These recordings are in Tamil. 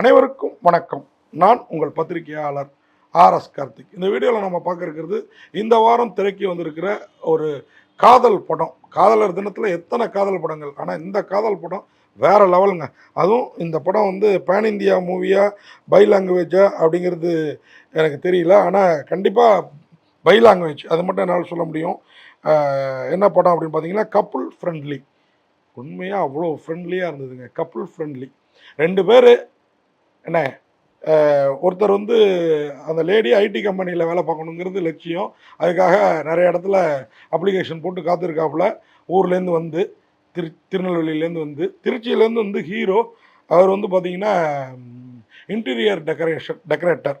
அனைவருக்கும் வணக்கம். நான் உங்கள் பத்திரிகையாளர் ஆர் எஸ் கார்த்திக். இந்த வீடியோவில் நம்ம பார்க்க இருக்கிறது இந்த வாரம் திரைக்கு வந்திருக்கிற ஒரு காதல் படம். காதலர் தினத்தில் எத்தனை காதல் படங்கள்? ஆனால் இந்த காதல் படம் வேறு லெவலுங்க. அதுவும் இந்த படம் வந்து பேன் இந்தியா மூவியா பை லாங்குவேஜா அப்படிங்கிறது எனக்கு தெரியல. ஆனால் கண்டிப்பாக பை லாங்குவேஜ் அது மட்டும் என்னால் சொல்ல முடியும். என்ன படம் அப்படின்னு பார்த்தீங்கன்னா கப்புள் ஃப்ரெண்ட்லி உண்மையாக அவ்வளோ ஃப்ரெண்ட்லியாக இருந்ததுங்க. கப்புள் ஃப்ரெண்ட்லி ரெண்டு பேர் என்ன? ஒருத்தர் வந்து அந்த லேடி ஐடி கம்பெனியில் வேலை பார்க்கணுங்கிறது லட்சியம். அதுக்காக நிறைய இடத்துல அப்ளிகேஷன் போட்டு காத்திருக்காப்புல. ஊர்லேருந்து வந்து திரு திருநெல்வேலியிலேருந்து வந்து. திருச்சியிலேருந்து வந்து ஹீரோ. அவர் வந்து பார்த்தீங்கன்னா இன்டீரியர் டெக்கரேஷன் டெக்கரேட்டர்.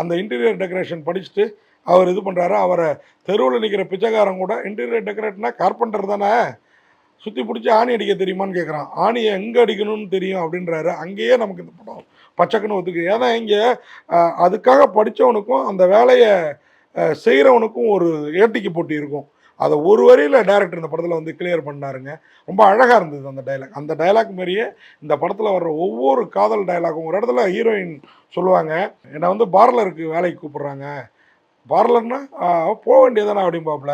அந்த இன்டீரியர் டெக்கரேஷன் படிச்சுட்டு அவர் இது பண்ணுறாரு அவரை தெருவில் நிற்கிற பிச்சைக்காரன் கூட இன்டீரியர் டெக்கரேட்னா கார்பெண்டர் தானே? சுற்றி பிடிச்சி ஆணி அடிக்க தெரியுமான்னு கேட்குறான் ஆணியை எங்கே அடிக்கணும்னு தெரியும் அப்படின்றாரு. அங்கேயே நமக்கு இந்த படம் பச்சைக்குன்னு ஒத்துக்கு ஏன்னா இங்கே அதுக்காக படித்தவனுக்கும் அந்த வேலையை செய்கிறவனுக்கும் ஒரு ஏட்டிக்கு போட்டி இருக்கும். அதை ஒரு வரியில் டேரக்டர் இந்த படத்தில் வந்து கிளியர் பண்ணாருங்க. ரொம்ப அழகாக இருந்தது அந்த டைலாக் அந்த டைலாக் மாதிரியே இந்த படத்தில் வர்ற ஒவ்வொரு காதல் டைலாக்கும் ஒரு இடத்துல ஹீரோயின் சொல்லுவாங்க என்னை வந்து பார்லருக்கு வேலைக்கு கூப்பிட்றாங்க. பார்லர்னா போக வேண்டியதானே அப்படிம்பாப்புல.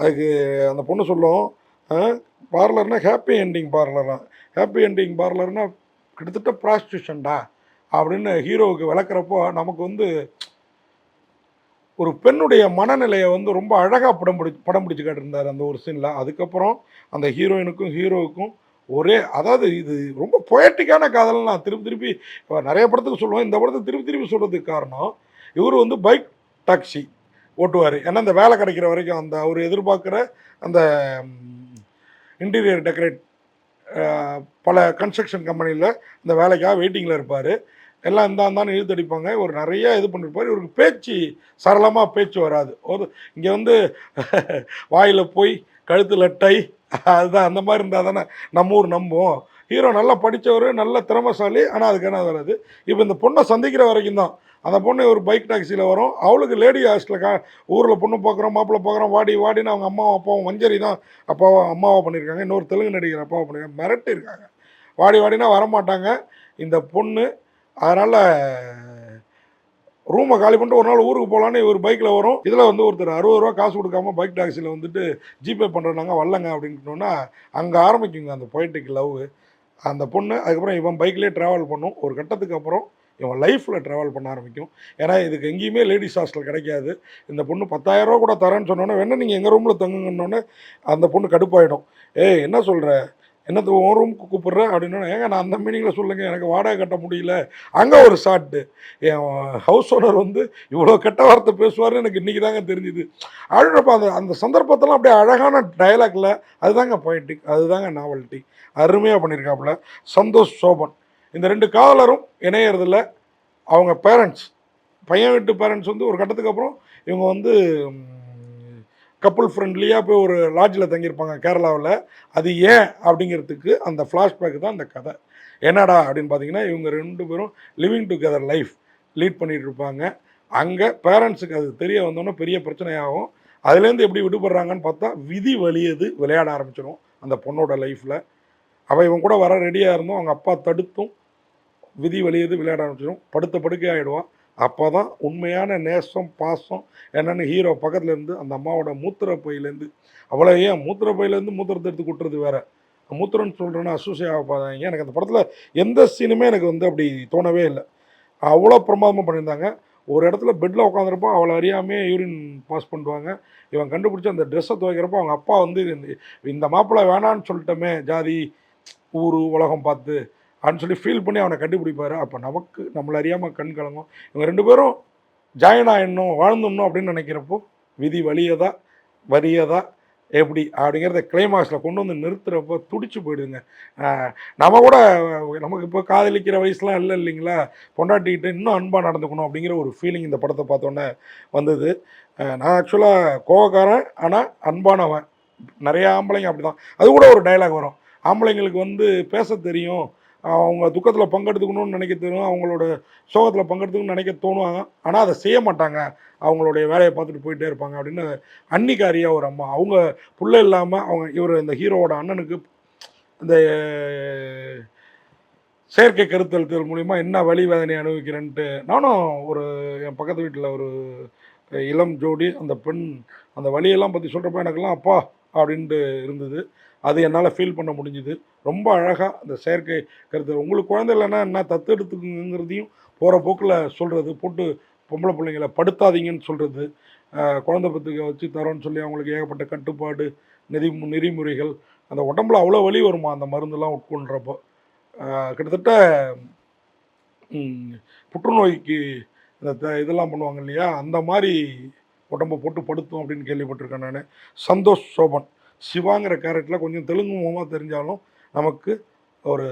அதுக்கு அந்த பொண்ணு சொல்லும் பார்லர்னா ஹாப்பி என்டிங் பார்லரா ஹாப்பி என்டிங் பார்லர்னா கிட்டத்தட்ட ப்ராஸ்டியூஷன்டா அப்படின்னு ஹீரோவுக்கு விளக்குறப்போ நமக்கு வந்து ஒரு பெண்ணுடைய மனநிலையை வந்து ரொம்ப அழகாக படம் பிடி படம் பிடிச்சி காட்டியிருந்தார் அந்த ஒரு சீனில் அதுக்கப்புறம் அந்த ஹீரோயினுக்கும் ஹீரோவுக்கும் ஒரே அதாவது இது ரொம்ப பொயட்டிக்கான காதல் நான் திருப்பி திருப்பி இப்போ நிறைய படத்துக்கு சொல்லுவேன். இந்த படத்தை திருப்பி திருப்பி சொல்கிறதுக்கு காரணம் இவர் வந்து பைக் டாக்ஸி ஓட்டுவார். ஏன்னா அந்த வேலை கிடைக்கிற வரைக்கும் அந்த அவர் எதிர்பார்க்குற அந்த இன்டீரியர் டெக்கரேட் பல கன்ஸ்ட்ரக்ஷன் கம்பெனியில் இந்த வேலைக்காக வெயிட்டிங்கில் இருப்பார். எல்லாம் இந்த இருந்தாலும் இழுத்தடிப்பாங்க ஒரு நிறைய இது பண்ணிருப்பார். இவருக்கு பேச்சு சரளமாக பேச்சு வராது. ஒரு இங்கே வந்து வாயில் போய் கழுத்தில் டை அதுதான் அந்த மாதிரி இருந்தால் தானே நம்ம ஊர் நம்புவோம். ஹீரோ நல்லா படித்தவர் நல்ல திறமைசாலி ஆனால் அதுக்கான வராது. இப்போ இந்த பொண்ணை சந்திக்கிற வரைக்கும் தான். அந்த பொண்ணு ஒரு பைக் டாக்ஸியில் வரும். அவளுக்கு லேடி ஹாஸ்டலில் கா ஊரில் பொண்ணு பார்க்குறோம் மாப்பிள்ளை பார்க்குறோம் வாடி வாடின்னு அவங்க அம்மாவும் அப்பாவும் வஞ்சரி தான் அப்பாவும் அம்மாவை பண்ணியிருக்காங்க இன்னொரு தெலுங்கு நடிகர் அப்பாவை பண்ணியிருக்காங்க மிரட்டி இருக்காங்க வாடி வாடினா வரமாட்டாங்க. இந்த பொண்ணு அதனால் ரூமை காலி பண்ணிட்டு ஒரு நாள் ஊருக்கு போகலான்னு இவர் பைக்கில் வரும். இதில் வந்து ஒருத்தர் அறுபது ரூபா காசு கொடுக்காம பைக் டாக்ஸியில் வந்துட்டு ஜிபே பண்ணுறாங்க வரலங்க அப்படின்ட்டோன்னா அங்கே ஆரம்பிக்குங்க அந்த பொயிட்டிக் லவ் அந்த பொண்ணு அதுக்கப்புறம் இவன் பைக்லேயே ட்ராவல் பண்ணும். ஒரு கட்டத்துக்கு அப்புறம் இவன் லைஃப்பில் ட்ராவல் பண்ண ஆரம்பிக்கும். ஏன்னா இதுக்கு எங்கேயுமே லேடிஸ் ஹாஸ்டல் கிடைக்காது. இந்த பொண்ணு பத்தாயிரரூவா கூட தரேன்னு சொன்னோன்னே வேணா நீங்கள் எங்கள் ரூமில் தங்குங்கன்னொன்னே அந்த பொண்ணு கடுப்பாயிடும். ஏய் என்ன சொல்கிற என்னத்துக்கு உன் ரூமுக்கு கூப்பிட்ற அப்படின்னா ஏங்க நான் அந்த மீனிங்கில் சொல்லுங்கள் எனக்கு வாடகை கட்ட முடியல. அங்கே ஒரு ஷாட்டு என் ஹவுஸ் ஓனர் வந்து இவ்வளோ கெட்ட வார்த்தை பேசுவார்னு எனக்கு இன்றைக்கி தாங்க தெரிஞ்சுது. அழுறப்ப அந்த அந்த சந்தர்ப்பத்தெல்லாம் அப்படியே அழகான டைலாக்ல அதுதாங்க பொயட்டிக் அதுதாங்க நாவல்ட்டி அருமையாக பண்ணியிருக்காப்புல சந்தோஷ் சோபன். இந்த ரெண்டு காதலரும் இணையறதில்ல. அவங்க பேரண்ட்ஸ் பையன் வீட்டு பேரண்ட்ஸ் வந்து ஒரு கட்டத்துக்கு அப்புறம் இவங்க வந்து கப்புள் ஃப்ரெண்ட்லியாக போய் ஒரு லாட்ஜில் தங்கியிருப்பாங்க கேரளாவில். அது ஏன் அப்படிங்கிறதுக்கு அந்த ஃப்ளாஷ்பேக் தான் அந்த கதை. என்னடா அப்படின்னு பார்த்தீங்கன்னா இவங்க ரெண்டு பேரும் லிவிங் டுகெதர் லைஃப் லீட் பண்ணிகிட்டு இருப்பாங்க. அங்கே பேரண்ட்ஸுக்கு அது தெரிய வந்தோன்னே பெரிய பிரச்சனையாகும். அதுலேருந்து எப்படி விடுபடுறாங்கன்னு பார்த்தா விதி வலியது விளையாட ஆரம்பிச்சிடும் அந்த பொண்ணோட லைஃப்பில் அவள் இவன் கூட வர ரெடியாக இருந்தோம் அவங்க அப்பா தடுத்தும் விதி வலியது விளையாட ஆரம்பிச்சிடும் படுத்த படுக்கை ஆகிடுவான் அப்போ தான் உண்மையான நேசம் பாசம் என்னென்னு ஹீரோ பக்கத்தில் இருந்து அந்த அம்மாவோட மூத்திர பையிலேருந்து அவ்வளோ ஏன் மூத்திர பையிலேருந்து மூத்திரத்தை எடுத்து கொட்டுறது வேற? மூத்திரம்னு சொல்கிறேன்னா அசூசியாக பார்த்தாங்க எனக்கு அந்த படத்தில் எந்த சீனுமே எனக்கு வந்து அப்படி தோணவே இல்லை. அவ்வளோ பிரமாதமாக பண்ணியிருந்தாங்க. ஒரு இடத்துல பெட்டில் உட்காந்துருப்போ அவளை அறியாமே யூரின் பாஸ் பண்ணுவாங்க. இவன் கண்டுபிடிச்சி அந்த ட்ரெஸ்ஸை துவைக்கிறப்போ அவங்க அப்பா வந்து இந்த- இந்த மாப்பிள்ளை வேணான்னு சொல்லிட்டோமே ஜாதி ஊர் உலகம் பார்த்து அப்படின்னு சொல்லி ஃபீல் பண்ணி அவனை கண்டுபிடிப்பாரு. அப்போ நமக்கு நம்மளை அறியாமல் கண் கலங்கும். இவங்க ரெண்டு பேரும் ஜாயின் ஆகிடணும் வாழ்ந்துடணும் அப்படின்னு நினைக்கிறப்போ விதி வலியதா வரியதா எப்படி அப்படிங்கிறத கிளைமாக்ஸில் கொண்டு வந்து நிறுத்துறப்போ துடிச்சு போயிடுங்க. நம்ம கூட நமக்கு இப்போ காதலிக்கிற வயசுலாம் இல்லை இல்லைங்களா? பொண்டாட்டிக்கிட்ட இன்னும் அன்பாக நடந்துக்கணும் அப்படிங்கிற ஒரு ஃபீலிங் இந்த படத்தை பார்த்தோன்னே வந்தது. நான் ஆக்சுவலாக கோவக்காரன் ஆனால் அன்பானவன். நிறையா ஆம்பளைங்க அப்படி தான் அது கூட ஒரு டயலாக் வரும். ஆம்பளைங்களுக்கு வந்து பேச தெரியும். அவங்க துக்கத்தில் பங்கெடுத்துக்கணும்னு நினைக்க தெரியும் அவங்களோட சோகத்தில் பங்கெடுத்துக்கணும்னு நினைக்க தோணுவாங்க. ஆனால் அதை செய்ய மாட்டாங்க. அவங்களுடைய வேலையை பார்த்துட்டு போயிட்டே இருப்பாங்க அப்படின்னு அன்னிக்காரியாக ஒரு அம்மா. அவங்க புள்ள இல்லாமல் அவங்க இவர் இந்த ஹீரோவோட அண்ணனுக்கு இந்த செயற்கை கருத்தழுத்தல் மூலிமா என்ன வலி வேதனை அனுபவிக்கிறேன்ட்டு நானும் ஒரு என் பக்கத்து வீட்டில் ஒரு இளம் ஜோடி அந்த பெண் அந்த வலியெல்லாம் பற்றி சொல்கிறப்ப எனக்கெல்லாம் அப்பா அப்படின்ட்டு இருந்தது. அது என்னால் ஃபீல் பண்ண முடிஞ்சுது. ரொம்ப அழகாக அந்த செயற்கை கருத்து. உங்களுக்கு குழந்தை இல்லைன்னா என்ன தத்தெடுத்துக்குங்கிறதையும் போகிற போக்கில் சொல்கிறது போட்டு பொம்பளை பிள்ளைங்கள படுத்தாதீங்கன்னு சொல்கிறது குழந்தை பத்துக்க வச்சு தரோன்னு சொல்லி அவங்களுக்கு ஏகப்பட்ட கட்டுப்பாடு நெறி நெறிமுறைகள் அந்த உடம்புல அவ்வளோ வலி வருமா அந்த மருந்தெல்லாம் உட்கொள்கிறப்போ கிட்டத்தட்ட புற்றுநோய்க்கு இந்த த- இதெல்லாம் பண்ணுவாங்க இல்லையா? அந்த மாதிரி உடம்பை போட்டு படுத்தும் அப்படின்னு கேள்விப்பட்டிருக்கேன் நான். சந்தோஷ் சோபன். சிவாங்கிற கேரக்டரில் கொஞ்சம் தெலுங்கு முகமாக தெரிஞ்சாலும் நமக்கு ஒரு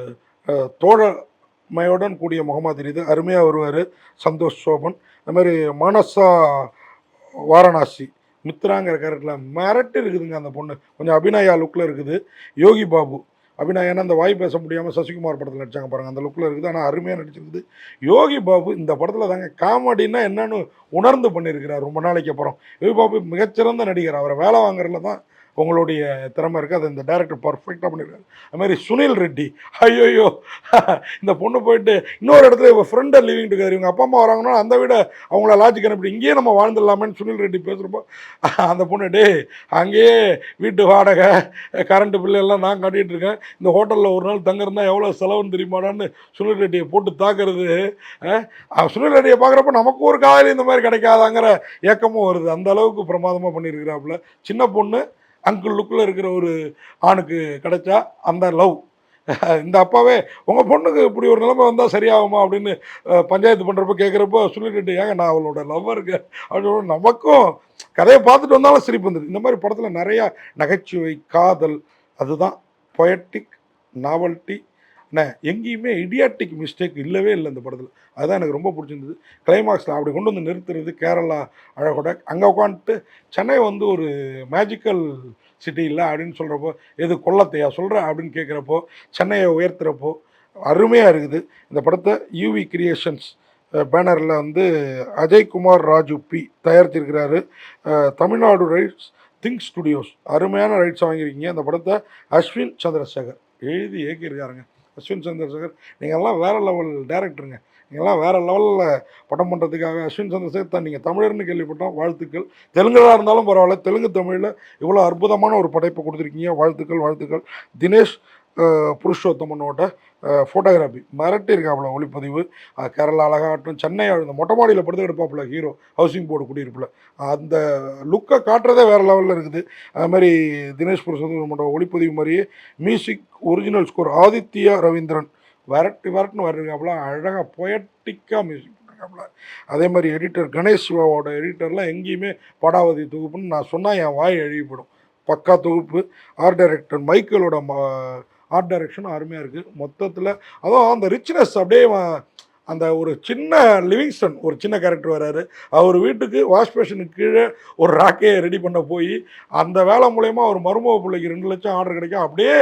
தோழமையுடன் கூடிய முகமாக தெரியுது. அருமையாக வருவார் சந்தோஷ் சோபன். அது மாதிரி மானசா வாரணாசி மித்ராங்கிற கேரக்டரில் மிரட்டு இருக்குதுங்க அந்த பொண்ணு. கொஞ்சம் அபிநயா லுக்கில் இருக்குது. யோகி பாபு அபிநயனா அந்த வாய் பேச முடியாமல் சசிகுமார் படத்தில் நடிச்சாங்க பாருங்கள் அந்த லுக்கில் இருக்குது. ஆனால் அருமையாக நடிச்சிருக்குது. யோகி பாபு இந்த படத்தில் தாங்க காமெடின்னா என்னன்னு உணர்ந்து பண்ணியிருக்கிறார் ரொம்ப நாளைக்கு அப்புறம். யோகி பாபு மிகச்சிறந்த நடிகர். அவரை வேலை வாங்குறதுல தான் உங்களுடைய திறமை இருக்குது அதை இந்த டேரக்டர் பர்ஃபெக்டாக பண்ணியிருக்காரு அது மாதிரி சுனில் ரெட்டி. ஐயோயோ. இந்த பொண்ணு போயிட்டு இன்னொரு இடத்துல இவங்க ஃப்ரெண்டை லிவிங் டுகெதர் இவங்க அப்பா அம்மா வராங்கன்னா அந்த விட அவங்கள லாஜிக் அனுப்பிட்டு இங்கேயே நம்ம வாழ்ந்துடலாமேன்னு சுனில் ரெட்டி பேசுகிறப்போ அந்த பொண்ணு டே அங்கேயே வீட்டு வாடகை கரண்ட்டு பில்லு எல்லாம் நான் கட்டிகிட்டு இருக்கேன். இந்த ஹோட்டலில் ஒரு நாள் தங்கிருந்தா எவ்வளோ செலவுன்னு தெரியுமாடான்னு சுனில் ரெட்டியை போட்டு தாக்குறது சுனில் ரெட்டியை பார்க்குறப்ப நமக்கு ஒரு காதலி இந்த மாதிரி கிடைக்காதாங்கிற ஏக்கமும் வருது. அந்த அளவுக்கு பிரமாதமாக பண்ணியிருக்கிறாப்புல. சின்ன பொண்ணு அங்கிள் லுக்கில் இருக்கிற ஒரு ஆணுக்கு கிடைச்சா அந்த லவ். இந்த அப்பாவே உங்கள் பொண்ணுக்கு இப்படி ஒரு நிலைமை வந்தால் சரியாகுமா? அப்படின்னு பஞ்சாயத்து பண்ணுறப்ப கேட்குறப்போ சொல்லிட்டு ஏங்க நான் அவளோட லவ்வருக்கு அப்படின்னு நமக்கும் கதையை பார்த்துட்டு வந்தாலும் சிரிப்பு வந்தது இந்த மாதிரி படத்தில் நிறையா நகைச்சுவை காதல் அதுதான் பொயட்டிக் நாவல்ட்டி என்ன எங்கேயுமே இடியாட்டிக் மிஸ்டேக் இல்லவே இல்லை இந்த படத்தில். அதுதான் எனக்கு ரொம்ப பிடிச்சிருந்தது. கிளைமாக்ஸில் அப்படி கொண்டு வந்து நிறுத்துறது கேரளா அழகோட அங்கே உட்காந்துட்டு சென்னை வந்து ஒரு மேஜிக்கல் சிட்டி இல்லை அப்படின்னு சொல்கிறப்போ எது கொல்லத்தையா சொல்கிற அப்படின்னு கேட்குறப்போ சென்னையை உயர்த்துறப்போ அருமையாக இருக்குது. இந்த படத்தை யூவி கிரியேஷன்ஸ் பேனரில் வந்து அஜய்குமார் ராஜு பி தயாரிச்சிருக்கிறாரு. தமிழ்நாடு ரைட்ஸ் திங்க் ஸ்டுடியோஸ் அருமையான ரைட்ஸ் வாங்கியிருக்கீங்க. அந்த படத்தை அஸ்வின் சந்திரசேகர் எழுதி இயக்கியிருக்காருங்க. அஸ்வின் சந்திரசேகர். நீங்கள்லாம் வேறு லெவல் டேரக்டருங்க நீங்கள்லாம் வேறு லெவலில் படம் பண்ணுறதுக்காக அஸ்வின் சந்திரசேகர் தான் நீங்கள் தமிழர்னு கேள்விப்பட்டோம். வாழ்த்துக்கள். தெலுங்குல இருந்தாலும் பரவாயில்ல. தெலுங்கு தமிழில் இவ்வளோ அற்புதமான ஒரு படைப்பை கொடுத்துருக்கீங்க. வாழ்த்துக்கள் வாழ்த்துக்கள். தினேஷ் புருஷோத்தமனோட ஃபோட்டோகிராஃபி மிரட்டி இருக்காப்புல ஒளிப்பதிவு. கேரளா அழகாகட்டும் சென்னை இந்த மொட்டை மாடியில் படுத்து எடுப்பாப்புல ஹீரோ ஹவுசிங் போர்டு குடியிருப்பில். அந்த லுக்கை காட்டுறதே வேறு லெவலில் இருக்குது. அது மாதிரி தினேஷ் புருஷோத்தமனோட ஒளிப்பதிவு மாதிரியே music original score Aditya Ravindran. விரட்டி விரட்டுன்னு வரிருக்காப்புல அழகாக பொயட்டிக்காக மியூசிக் பண்ணிருக்காப்புல அதே மாதிரி எடிட்டர் கணேஷ் சிவாவோட எடிட்டர்லாம் எங்கேயுமே படாவதி தொகுப்புன்னு நான் சொன்னால் என் வாய் எழுதிப்படும் பக்கா தொகுப்பு. ஆர்ட் டைரக்டர் மைக்கேலோட ஆர்ட் டைரக்ஷனும் அருமையாக இருக்குது மொத்தத்தில் அதுவும் அந்த ரிச்னஸ் அப்படியே அந்த ஒரு சின்ன லிவிங்ஸ்டன் ஒரு சின்ன கேரக்டர் வராரு. அவர் வீட்டுக்கு வாஷ் பேஷனுக்கு கீழே ஒரு ராக்கையை ரெடி பண்ண போய் அந்த வேலை மூலயமா ஒரு மருமக பிள்ளைக்கு ரெண்டு லட்சம் ஆர்டர் கிடைக்கும். அப்படியே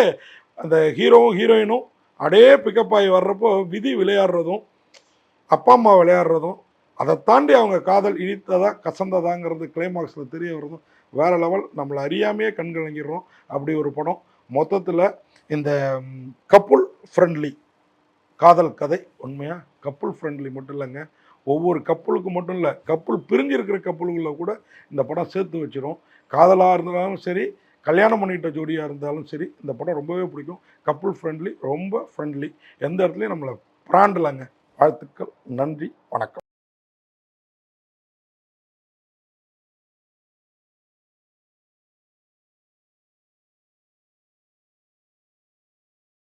அந்த ஹீரோவும் ஹீரோயினும் அப்படியே பிக்கப் ஆகி வர்றப்போ விதி விளையாடுறதும் அப்பா அம்மா விளையாடுறதும் அதை தாண்டி அவங்க காதல் இனித்ததா கசந்ததாங்கிறது கிளைமாக்ஸில் தெரிய வர்றதும் வேறு லெவல் நம்மளை அறியாமையே கண்கலங்கிறோம் அப்படி ஒரு படம். மொத்தத்தில் இந்த கப்புள் ஃப்ரெண்ட்லி காதல் கதை உண்மையாக கப்புள் ஃப்ரெண்ட்லி மட்டும் இல்லைங்க. ஒவ்வொரு கப்புளுக்கு மட்டும் இல்லை கப்புள் பிரிஞ்சிருக்கிற கப்புளுங்களை கூட இந்த படம் சேர்த்து வச்சிரும். காதலாக இருந்தாலும் சரி கல்யாணம் பண்ணிட்ட ஜோடியாக இருந்தாலும் சரி இந்த படம் ரொம்பவே பிடிக்கும். கப்புள் ஃப்ரெண்ட்லி ரொம்ப ஃப்ரெண்ட்லி எந்த இடத்துலையும் நம்மளை பிராண்டலாங்க. வாழ்த்துக்கள் நன்றி வணக்கம்.